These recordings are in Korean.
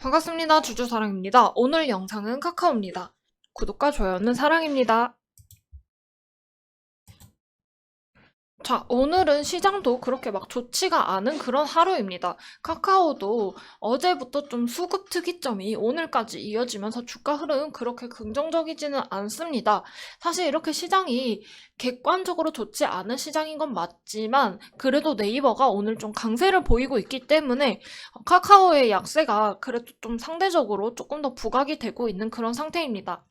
반갑습니다. 주주사랑입니다. 오늘 영상은 카카오입니다. 구독과 좋아요는 사랑입니다. 자, 오늘은 시장도 그렇게 막 좋지가 않은 그런 하루입니다. 카카오도 어제부터 좀 수급 특이점이 오늘까지 이어지면서 주가 흐름 그렇게 긍정적이지는 않습니다. 사실 이렇게 시장이 객관적으로 좋지 않은 시장인 건 맞지만 그래도 네이버가 오늘 좀 강세를 보이고 있기 때문에 카카오의 약세가 그래도 좀 상대적으로 조금 더 부각이 되고 있는 그런 상태입니다.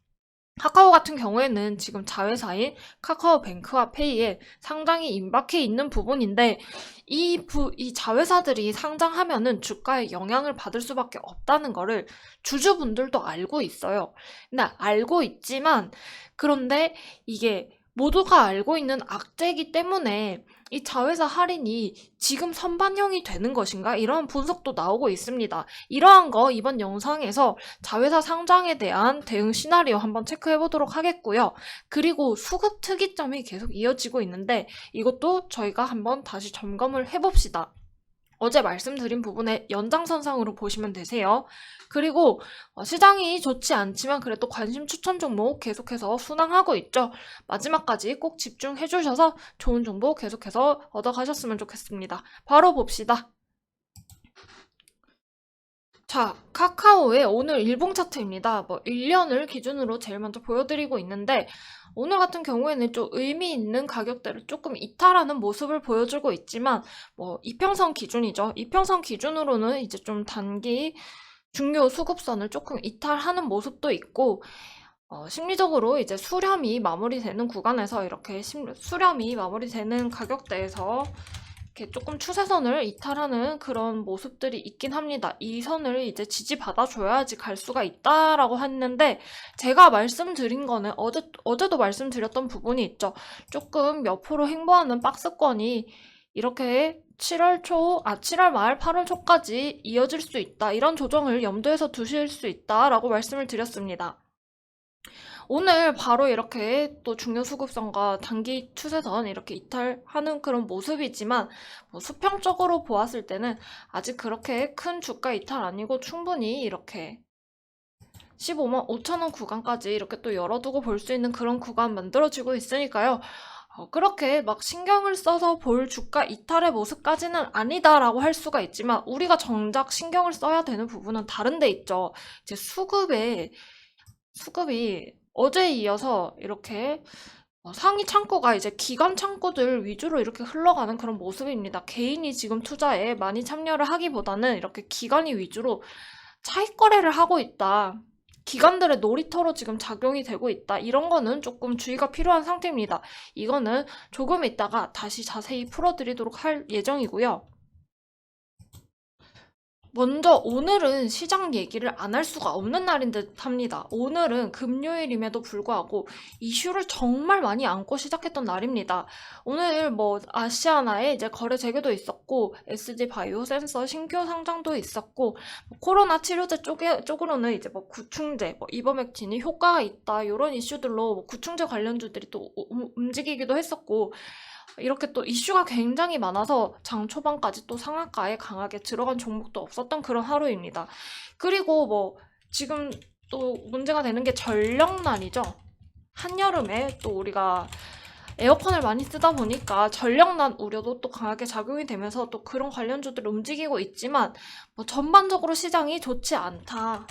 카카오 같은 경우에는 지금 자회사인 카카오뱅크와 페이에 상장이 임박해 있는 부분인데 이, 부, 이 자회사들이 상장하면은 주가에 영향을 받을 수밖에 없다는 거를 주주분들도 알고 있어요. 근데 알고 있지만 그런데 이게 모두가 알고 있는 악재이기 때문에 이 자회사 할인이 지금 선반영이 되는 것인가? 이러한 분석도 나오고 있습니다. 이러한 거 이번 영상에서 자회사 상장에 대한 대응 시나리오 한번 체크해 보도록 하겠고요. 그리고 수급 특이점이 계속 이어지고 있는데 이것도 저희가 한번 다시 점검을 해 봅시다. 어제 말씀드린 부분에 연장선상으로 보시면 되세요. 그리고 어, 시장이 좋지 않지만 그래도 관심 추천 종목 계속해서 순항하고 있죠. 마지막까지 꼭 집중해 주셔서 좋은 정보 계속해서 얻어가셨으면 좋겠습니다. 바로 봅시다. 자, 카카오의 오늘 일봉 차트입니다. 뭐 1년을 기준으로 제일 먼저 보여드리고 있는데 오늘 같은 경우에는 좀 의미 있는 가격대를 조금 이탈하는 모습을 보여주고 있지만 뭐 이평선 기준이죠. 이평선 기준으로는 이제 좀 단기 중요 수급선을 조금 이탈하는 모습도 있고 어, 심리적으로 이제 수렴이 마무리되는 구간에서 이렇게 심- 수렴이 마무리되는 가격대에서 이렇게 조금 추세선을 이탈하는 그런 모습들이 있긴 합니다. 이 선을 이제 지지받아 줘야지 갈 수가 있다라고 했는데 제가 말씀드린 거는 어제 어제도 말씀드렸던 부분이 있죠. 조금 옆으로 행보하는 박스권이 이렇게 7월 초, 아, 7월 말, 8월 초까지 이어질 수 있다. 이런 조정을 염두에서 두실 수 있다라고 말씀을 드렸습니다. 오늘 바로 이렇게 또 중요 수급선과 단기 추세선 이렇게 이탈하는 그런 모습이지만 뭐 수평적으로 보았을 때는 아직 그렇게 큰 주가 이탈 아니고 충분히 이렇게 15만 5천 원 구간까지 이렇게 또 열어두고 볼 수 있는 그런 구간 만들어지고 있으니까요. 어, 그렇게 막 신경을 써서 볼 주가 이탈의 모습까지는 아니다라고 할 수가 있지만 우리가 정작 신경을 써야 되는 부분은 다른 데 있죠. 이제 수급에 수급이 어제에 이어서 이렇게 어, 상위 창고가 이제 기관 창고들 위주로 이렇게 흘러가는 그런 모습입니다. 개인이 지금 투자에 많이 참여를 하기보다는 이렇게 기관이 위주로 차익 거래를 하고 있다. 기관들의 놀이터로 지금 작용이 되고 있다. 이런 거는 조금 주의가 필요한 상태입니다. 이거는 조금 있다가 다시 자세히 풀어드리도록 할 예정이고요. 먼저 오늘은 시장 얘기를 안 할 수가 없는 날인 듯 합니다. 오늘은 금요일임에도 불구하고 이슈를 정말 많이 안고 시작했던 날입니다. 오늘 뭐 아시아나에 이제 거래 재개도 있었고 SG 바이오 센서 신규 상장도 있었고 뭐 코로나 치료제 쪽에 쪽으로는 이제 뭐 구충제, 뭐 이버맥틴이 효과가 있다 이런 이슈들로 뭐 구충제 관련주들이 또 우- 움직이기도 했었고 이렇게 또 이슈가 굉장히 많아서 장 초반까지 또 상한가에 강하게 들어간 종목도 없었던 그런 하루입니다. 그리고 뭐 지금 또 문제가 되는 게 전력난이죠. 한여름에 또 우리가 에어컨을 많이 쓰다 보니까 전력난 우려도 또 강하게 작용이 되면서 또 그런 관련주들이 움직이고 있지만 뭐 전반적으로 시장이 좋지 않다.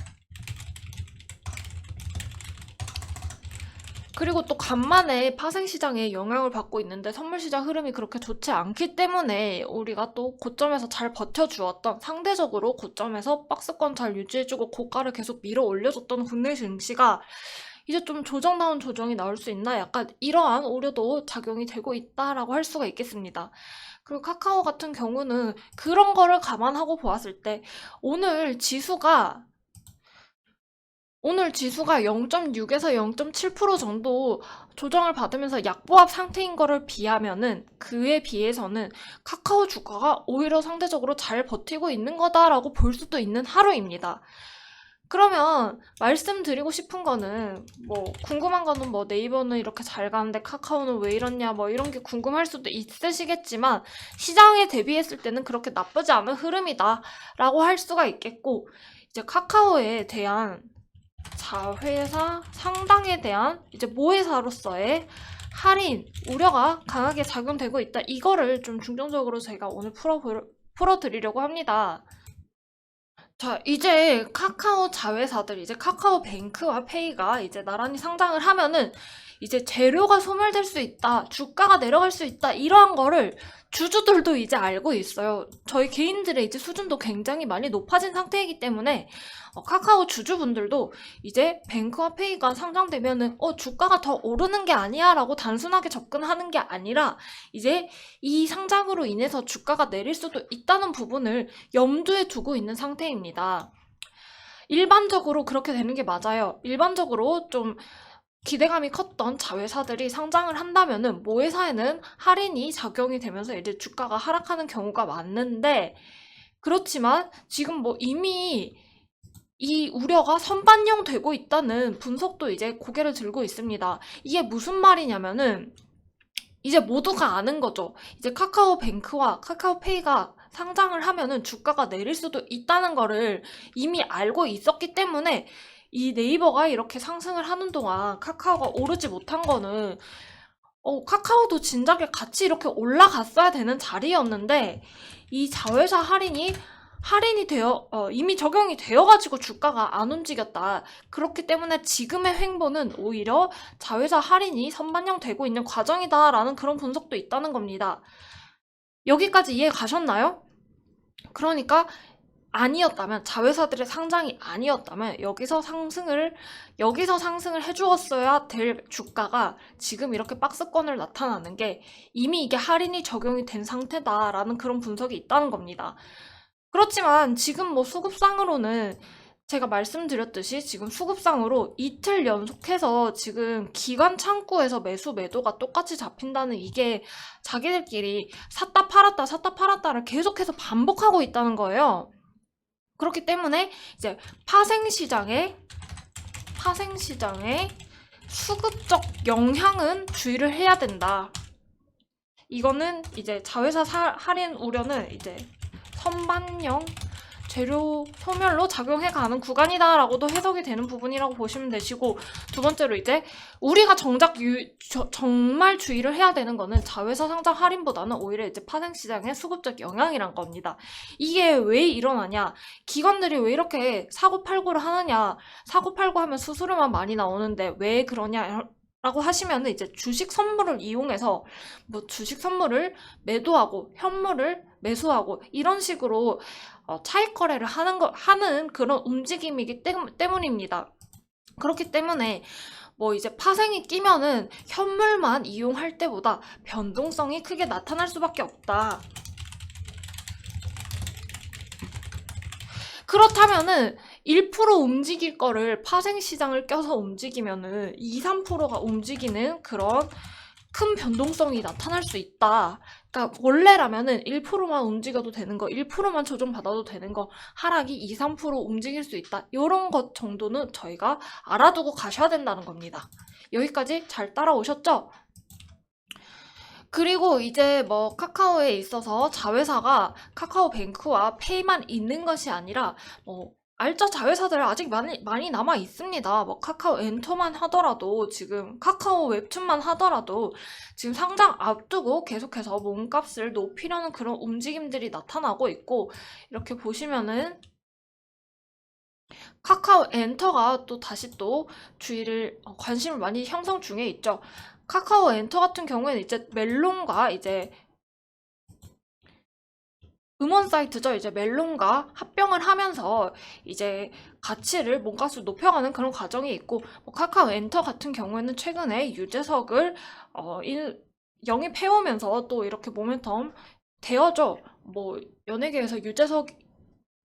그리고 또 간만에 파생시장에 영향을 받고 있는데 선물시장 흐름이 그렇게 좋지 않기 때문에 우리가 또 고점에서 잘 버텨주었던 상대적으로 고점에서 박스권 잘 유지해주고 고가를 계속 밀어 올려줬던 국내 증시가 이제 좀 조정다운 조정이 나올 수 있나 약간 이러한 우려도 작용이 되고 있다라고 할 수가 있겠습니다. 그리고 카카오 같은 경우는 그런 거를 감안하고 보았을 때 오늘 지수가 오늘 지수가 0.6에서 0.7% 정도 조정을 받으면서 약보합 상태인 거를 비하면은 그에 비해서는 카카오 주가가 오히려 상대적으로 잘 버티고 있는 거다라고 볼 수도 있는 하루입니다. 그러면 말씀드리고 싶은 거는 뭐 궁금한 거는 뭐 네이버는 이렇게 잘 가는데 카카오는 왜 이러냐 뭐 이런 게 궁금할 수도 있으시겠지만 시장에 대비했을 때는 그렇게 나쁘지 않은 흐름이다라고 할 수가 있겠고 이제 카카오에 대한 자회사 상당에 대한 이제 모회사로서의 할인 우려가 강하게 작용되고 있다. 이거를 좀 중점적으로 제가 오늘 풀어 풀어드리려고 합니다. 자, 이제 카카오 자회사들, 이제 카카오 뱅크와 페이가 이제 나란히 상장을 하면은 이제 재료가 소멸될 수 있다, 주가가 내려갈 수 있다, 이러한 거를 주주들도 이제 알고 있어요. 저희 개인들의 이제 수준도 굉장히 많이 높아진 상태이기 때문에 어, 카카오 주주분들도 이제 뱅크와 페이가 상장되면은 어, 주가가 더 오르는 게 아니야 라고 단순하게 접근하는 게 아니라 이제 이 상장으로 인해서 주가가 내릴 수도 있다는 부분을 염두에 두고 있는 상태입니다. 일반적으로 그렇게 되는 게 맞아요. 일반적으로 좀 기대감이 컸던 자회사들이 상장을 한다면은 모회사에는 할인이 작용이 되면서 이제 주가가 하락하는 경우가 많은데 그렇지만 지금 뭐 이미 이 우려가 선반영 되고 있다는 분석도 이제 고개를 들고 있습니다. 이게 무슨 말이냐면은 이제 모두가 아는 거죠. 이제 카카오뱅크와 카카오페이가 상장을 하면은 주가가 내릴 수도 있다는 거를 이미 알고 있었기 때문에 이 네이버가 이렇게 상승을 하는 동안 카카오가 오르지 못한 거는 어, 카카오도 진작에 같이 이렇게 올라갔어야 되는 자리였는데 이 자회사 할인이 할인이 되어 어, 이미 적용이 되어가지고 주가가 안 움직였다. 그렇기 때문에 지금의 횡보는 오히려 자회사 할인이 선반영되고 있는 과정이다라는 그런 분석도 있다는 겁니다. 여기까지 이해 가셨나요? 그러니까 아니었다면 자회사들의 상장이 아니었다면 여기서 상승을 여기서 상승을 해주었어야 될 주가가 지금 이렇게 박스권을 나타나는 게 이미 이게 할인이 적용이 된 상태다라는 그런 분석이 있다는 겁니다. 그렇지만 지금 뭐 수급상으로는 제가 말씀드렸듯이 지금 수급상으로 이틀 연속해서 지금 기관 창구에서 매수 매도가 똑같이 잡힌다는 이게 자기들끼리 샀다 팔았다 샀다 팔았다를 계속해서 반복하고 있다는 거예요. 그렇기 때문에 이제 파생 시장에 파생 시장에 수급적 영향은 주의를 해야 된다. 이거는 이제 자회사 사, 할인 우려는 이제 선반영 재료 소멸로 작용해가는 구간이다라고도 해석이 되는 부분이라고 보시면 되시고 두 번째로 이제 우리가 정작 유, 저, 정말 주의를 해야 되는 거는 자회사 상장 할인보다는 오히려 이제 파생 시장의 수급적 영향이란 겁니다. 이게 왜 일어나냐? 기관들이 왜 이렇게 사고 팔고를 하느냐? 사고 팔고 하면 수수료만 많이 나오는데 왜 그러냐? 라고 하시면 이제 주식 선물을 이용해서 뭐 주식 선물을 매도하고 현물을 매수하고 이런 식으로 어, 차익 거래를 하는 거 하는 그런 움직임이기 때문입니다. 그렇기 때문에 뭐 이제 파생이 끼면은 현물만 이용할 때보다 변동성이 크게 나타날 수밖에 없다. 그렇다면은 1% 움직일 거를 파생 시장을 껴서 움직이면은 2, 3%가 움직이는 그런 큰 변동성이 나타날 수 있다. 그러니까 원래라면은 1%만 움직여도 되는 거, 1%만 조정받아도 되는 거, 하락이 2, 3% 움직일 수 있다. 이런 것 정도는 저희가 알아두고 가셔야 된다는 겁니다. 여기까지 잘 따라오셨죠? 그리고 이제 뭐 카카오에 있어서 자회사가 카카오뱅크와 페이만 있는 것이 아니라 뭐 알짜 자회사들 아직 많이, 많이 남아 있습니다. 뭐 카카오 엔터만 하더라도 지금 카카오 웹툰만 하더라도 지금 상장 앞두고 계속해서 몸값을 높이려는 그런 움직임들이 나타나고 있고 이렇게 보시면은 카카오 엔터가 또 다시 또 주의를 어, 관심을 많이 형성 중에 있죠. 카카오 엔터 같은 경우에는 이제 멜론과 이제 음원 사이트죠. 이제 멜론과 합병을 하면서 이제 가치를 몸값을 높여가는 그런 과정이 있고 뭐 카카오 엔터 같은 경우에는 최근에 유재석을 어, 일, 영입해오면서 또 이렇게 모멘텀 되어져 뭐 연예계에서 유재석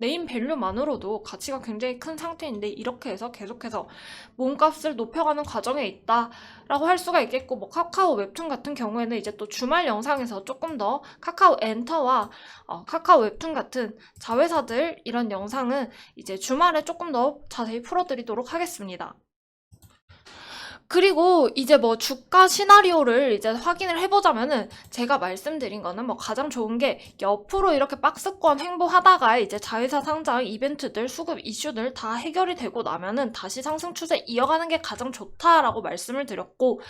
네임 밸류만으로도 가치가 굉장히 큰 상태인데 이렇게 해서 계속해서 몸값을 높여가는 과정에 있다라고 할 수가 있겠고 뭐 카카오 웹툰 같은 경우에는 이제 또 주말 영상에서 조금 더 카카오 엔터와 어, 카카오 웹툰 같은 자회사들 이런 영상은 이제 주말에 조금 더 자세히 풀어드리도록 하겠습니다. 그리고 이제 뭐 주가 시나리오를 이제 확인을 해보자면은 제가 말씀드린 거는 뭐 가장 좋은 게 옆으로 이렇게 박스권 횡보하다가 이제 자회사 상장 이벤트들 수급 이슈들 다 해결이 되고 나면은 다시 상승 추세 이어가는 게 가장 좋다라고 말씀을 드렸고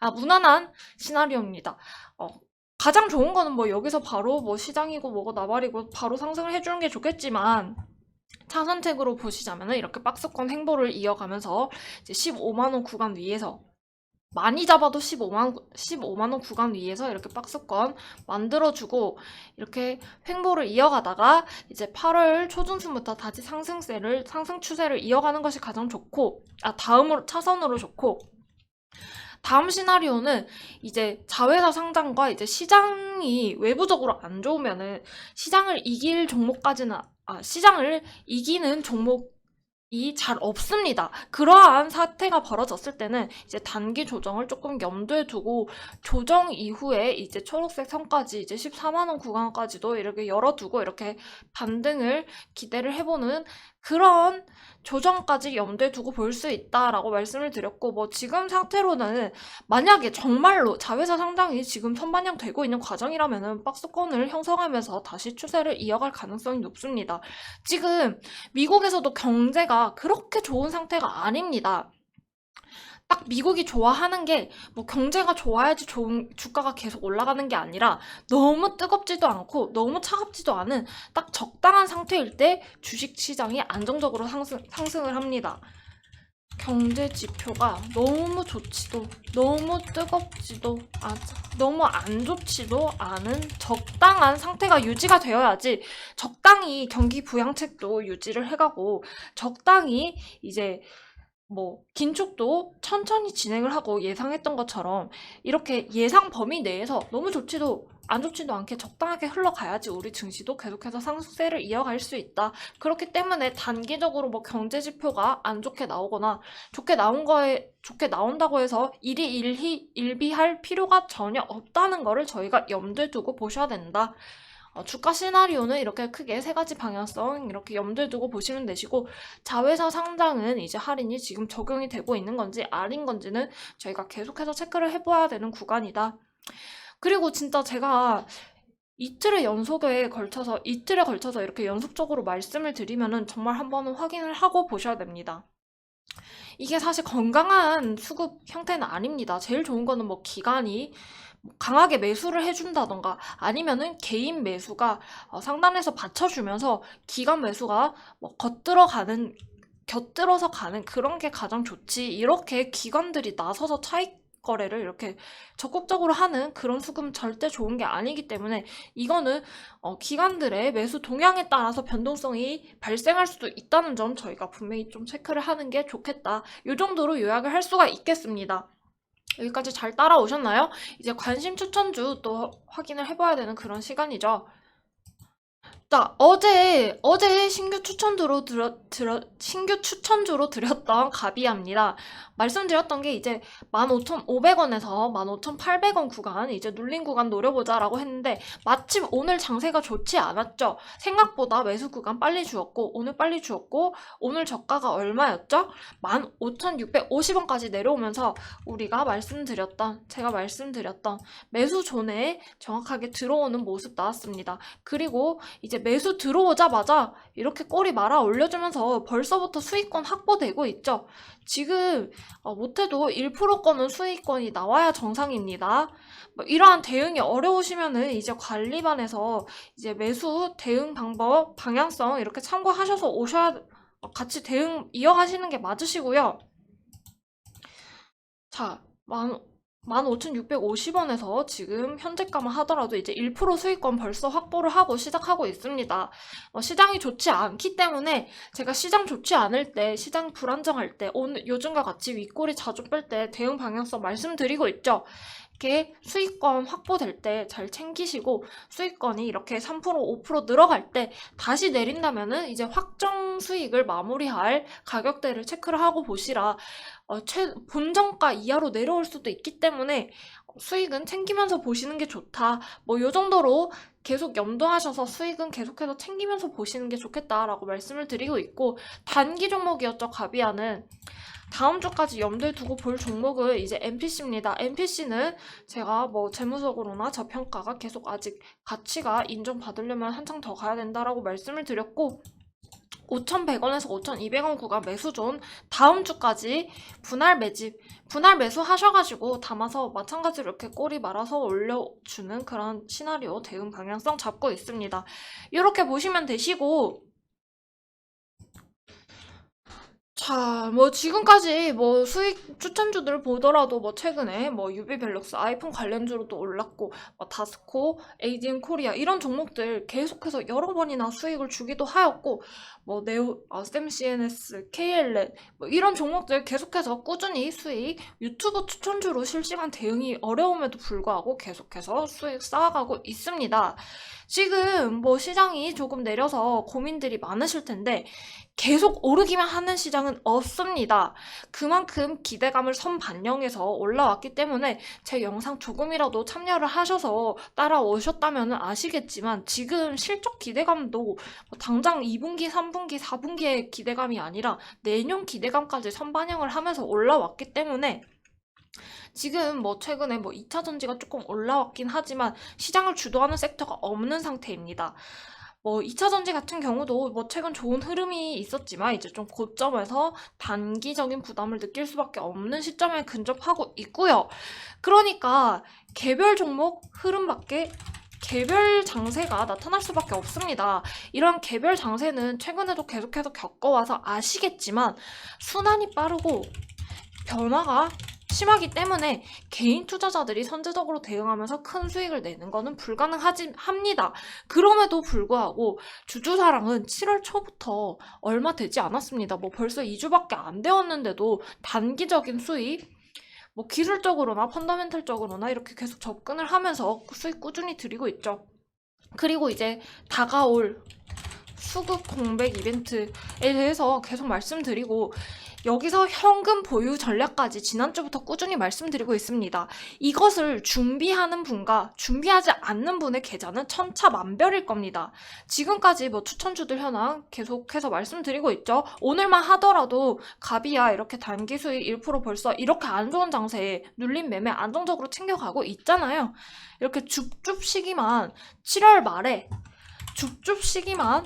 아 무난한 시나리오입니다. 어, 가장 좋은 거는 뭐 여기서 바로 뭐 시장이고 뭐고 나발이고 바로 상승을 해주는 게 좋겠지만 차선책으로 보시자면은 이렇게 박스권 횡보를 이어가면서 이제 15만 원 구간 위에서 많이 잡아도 15만 15만 원 구간 위에서 이렇게 박스권 만들어주고 이렇게 횡보를 이어가다가 이제 8월 초중순부터 다시 상승세를 상승 추세를 이어가는 것이 가장 좋고 아 다음으로 차선으로 좋고 다음 시나리오는 이제 자회사 상장과 이제 시장이 외부적으로 안 좋으면은 시장을 이길 종목까지는 아, 시장을 이기는 종목 이 잘 없습니다. 그러한 사태가 벌어졌을 때는 이제 단기 조정을 조금 염두에 두고 조정 이후에 이제 초록색 선까지 이제 14만 원 구간까지도 이렇게 열어두고 이렇게 반등을 기대를 해보는 그런 조정까지 염두에 두고 볼 수 있다라고 말씀을 드렸고 뭐 지금 상태로는 만약에 정말로 자회사 상장이 지금 선반영 되고 있는 과정이라면은 박스권을 형성하면서 다시 추세를 이어갈 가능성이 높습니다. 지금 미국에서도 경제가 그렇게 좋은 상태가 아닙니다. 딱 미국이 좋아하는 게 뭐 경제가 좋아야지 좋은 주가가 계속 올라가는 게 아니라 너무 뜨겁지도 않고 너무 차갑지도 않은 딱 적당한 상태일 때 주식 시장이 안정적으로 상승, 상승을 합니다. 경제 지표가 너무 좋지도 너무 뜨겁지도 아, 너무 안 좋지도 않은 적당한 상태가 유지가 되어야지 적당히 경기 부양책도 유지를 해가고 적당히 이제 뭐 긴축도 천천히 진행을 하고 예상했던 것처럼 이렇게 예상 범위 내에서 너무 좋지도 안 좋지도 않게 적당하게 흘러가야지 우리 증시도 계속해서 상승세를 이어갈 수 있다. 그렇기 때문에 단기적으로 뭐 경제 지표가 안 좋게 나오거나 좋게 나온 거에 좋게 나온다고 해서 일이 일희 일비할 필요가 전혀 없다는 거를 저희가 염두에 두고 보셔야 된다. 어, 주가 시나리오는 이렇게 크게 세 가지 방향성 이렇게 염두에 두고 보시면 되시고 자회사 상장은 이제 할인이 지금 적용이 되고 있는 건지 아닌 건지는 저희가 계속해서 체크를 해봐야 되는 구간이다. 그리고 진짜 제가 이틀의 연속에 걸쳐서 이틀에 걸쳐서 이렇게 연속적으로 말씀을 드리면은 정말 한 번은 확인을 하고 보셔야 됩니다. 이게 사실 건강한 수급 형태는 아닙니다. 제일 좋은 거는 뭐 기간이 강하게 매수를 해준다던가 아니면은 개인 매수가 어, 상단에서 받쳐주면서 기관 매수가 뭐 겉들어가는 곁들어서 가는 그런 게 가장 좋지 이렇게 기관들이 나서서 차익 거래를 이렇게 적극적으로 하는 그런 수금 절대 좋은 게 아니기 때문에 이거는 어, 기관들의 매수 동향에 따라서 변동성이 발생할 수도 있다는 점 저희가 분명히 좀 체크를 하는 게 좋겠다. 이 정도로 요약을 할 수가 있겠습니다. 여기까지 잘 따라오셨나요? 이제 관심 추천주 또 확인을 해봐야 되는 그런 시간이죠. 자, 어제, 어제 신규 추천주로 들어, 들어, 신규 추천주로 드렸던 가비아입니다. 말씀드렸던 게 이제 15,500원에서 15,800원 구간, 이제 눌린 구간 노려보자라고 했는데, 마침 오늘 장세가 좋지 않았죠? 생각보다 매수 구간 빨리 주었고, 오늘 빨리 주었고, 오늘 저가가 얼마였죠? 15,650원까지 내려오면서 우리가 말씀드렸던, 제가 말씀드렸던 매수 존에 정확하게 들어오는 모습 나왔습니다. 그리고 이제 매수 들어오자마자 이렇게 꼬리 말아 올려주면서 벌써부터 수익권 확보되고 있죠. 지금 어, 못해도 1%권은 수익권이 나와야 정상입니다. 뭐 이러한 대응이 어려우시면은 이제 관리반에서 이제 매수 대응 방법, 방향성 이렇게 참고하셔서 오셔야 어, 같이 대응 이어가시는 게 맞으시고요. 자, 만 15,650원에서 지금 현재가만 하더라도 이제 1% 수익권 벌써 확보를 하고 시작하고 있습니다. 어, 시장이 좋지 않기 때문에 제가 시장 좋지 않을 때, 시장 불안정할 때, 오늘 요즘과 같이 윗꼬리 자주 뺄 때 대응 방향성 말씀드리고 있죠. 이렇게 수익권 확보될 때 잘 챙기시고 수익권이 이렇게 3% 5% 늘어갈 때 다시 내린다면은 이제 확정 수익을 마무리할 가격대를 체크를 하고 보시라 어, 최, 본정가 이하로 내려올 수도 있기 때문에 수익은 챙기면서 보시는 게 좋다. 뭐 요 정도로 계속 염두하셔서 수익은 계속해서 챙기면서 보시는 게 좋겠다라고 말씀을 드리고 있고 단기 종목이었죠 가비아는 다음 주까지 염두에 두고 볼 종목은 이제 NPC입니다. NPC는 제가 뭐 재무적으로나 저평가가 계속 아직 가치가 인정받으려면 한창 더 가야 된다라고 말씀을 드렸고 5,100원에서 5,200원 구간 매수존 다음 주까지 분할 매집, 분할 매수 하셔가지고 담아서 마찬가지로 이렇게 꼬리 말아서 올려주는 그런 시나리오 대응 방향성 잡고 있습니다. 이렇게 보시면 되시고 자, 뭐 지금까지 뭐 수익 추천주들 보더라도 뭐 최근에 뭐 유비벨룩스 아이폰 관련주로 도 올랐고 뭐 다스코, ADM 코리아 이런 종목들 계속해서 여러 번이나 수익을 주기도 하였고 뭐 네오, 아, 샘 CNS, KLN 뭐 이런 종목들 계속해서 꾸준히 수익 유튜브 추천주로 실시간 대응이 어려움에도 불구하고 계속해서 수익 쌓아가고 있습니다. 지금 뭐 시장이 조금 내려서 고민들이 많으실 텐데 계속 오르기만 하는 시장은 없습니다. 그만큼 기대감을 선반영해서 올라왔기 때문에 제 영상 조금이라도 참여를 하셔서 따라오셨다면 아시겠지만 지금 실적 기대감도 뭐 당장 2분기, 3분기, 4분기의 기대감이 아니라 내년 기대감까지 선반영을 하면서 올라왔기 때문에 지금 뭐 최근에 뭐 2차 전지가 조금 올라왔긴 하지만 시장을 주도하는 섹터가 없는 상태입니다. 뭐 2차 전지 같은 경우도 뭐 최근 좋은 흐름이 있었지만 이제 좀 고점에서 단기적인 부담을 느낄 수밖에 없는 시점에 근접하고 있고요. 그러니까 개별 종목 흐름밖에 개별 장세가 나타날 수밖에 없습니다. 이런 개별 장세는 최근에도 계속해서 겪어와서 아시겠지만 순환이 빠르고 변화가 심하기 때문에 개인 투자자들이 선제적으로 대응하면서 큰 수익을 내는 것은 불가능하지 합니다. 그럼에도 불구하고 주주사랑은 7월 초부터 얼마 되지 않았습니다. 뭐 벌써 2주밖에 안 되었는데도 단기적인 수익 뭐 기술적으로나 펀더멘털적으로나 이렇게 계속 접근을 하면서 수익 꾸준히 드리고 있죠. 그리고 이제 다가올 수급 공백 이벤트에 대해서 계속 말씀드리고 여기서 현금 보유 전략까지 지난주부터 꾸준히 말씀드리고 있습니다. 이것을 준비하는 분과 준비하지 않는 분의 계좌는 천차만별일 겁니다. 지금까지 뭐 추천주들 현황 계속해서 말씀드리고 있죠. 오늘만 하더라도 갑이야 이렇게 단기 수익 1% 벌써 이렇게 안 좋은 장세에 눌린 매매 안정적으로 챙겨가고 있잖아요. 이렇게 줍줍 시기만 7월 말에 줍줍 시기만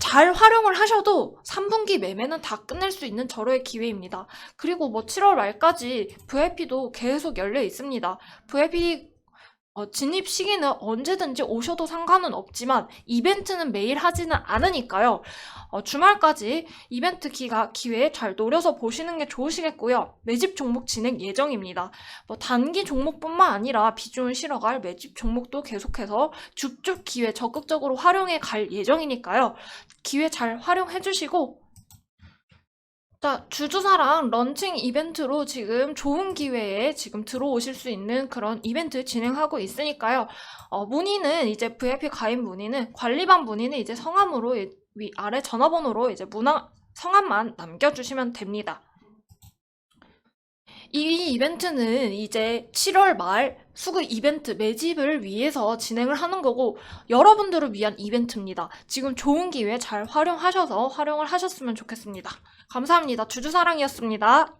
잘 활용을 하셔도 3분기 매매는 다 끝낼 수 있는 절호의 기회입니다. 그리고 뭐 7월 말까지 VIP도 계속 열려 있습니다. VIP 어, 진입 시기는 언제든지 오셔도 상관은 없지만 이벤트는 매일 하지는 않으니까요. 어, 주말까지 이벤트 기가 기회 잘 노려서 보시는 게 좋으시겠고요. 매집 종목 진행 예정입니다. 뭐 단기 종목뿐만 아니라 비중을 실어갈 매집 종목도 계속해서 줍줍 기회 적극적으로 활용해 갈 예정이니까요. 기회 잘 활용해 주시고 자, 주주사랑 런칭 이벤트로 지금 좋은 기회에 지금 들어오실 수 있는 그런 이벤트 진행하고 있으니까요. 어, 문의는 이제 VIP 가입 문의는 관리반 문의는 이제 성함으로 이- 위 아래 전화번호로 이제 문화 성함만 남겨주시면 됩니다. 이 이벤트는 이제 7월 말 수급 이벤트 매집을 위해서 진행을 하는 거고 여러분들을 위한 이벤트입니다. 지금 좋은 기회 잘 활용하셔서 활용을 하셨으면 좋겠습니다. 감사합니다. 주주사랑이었습니다.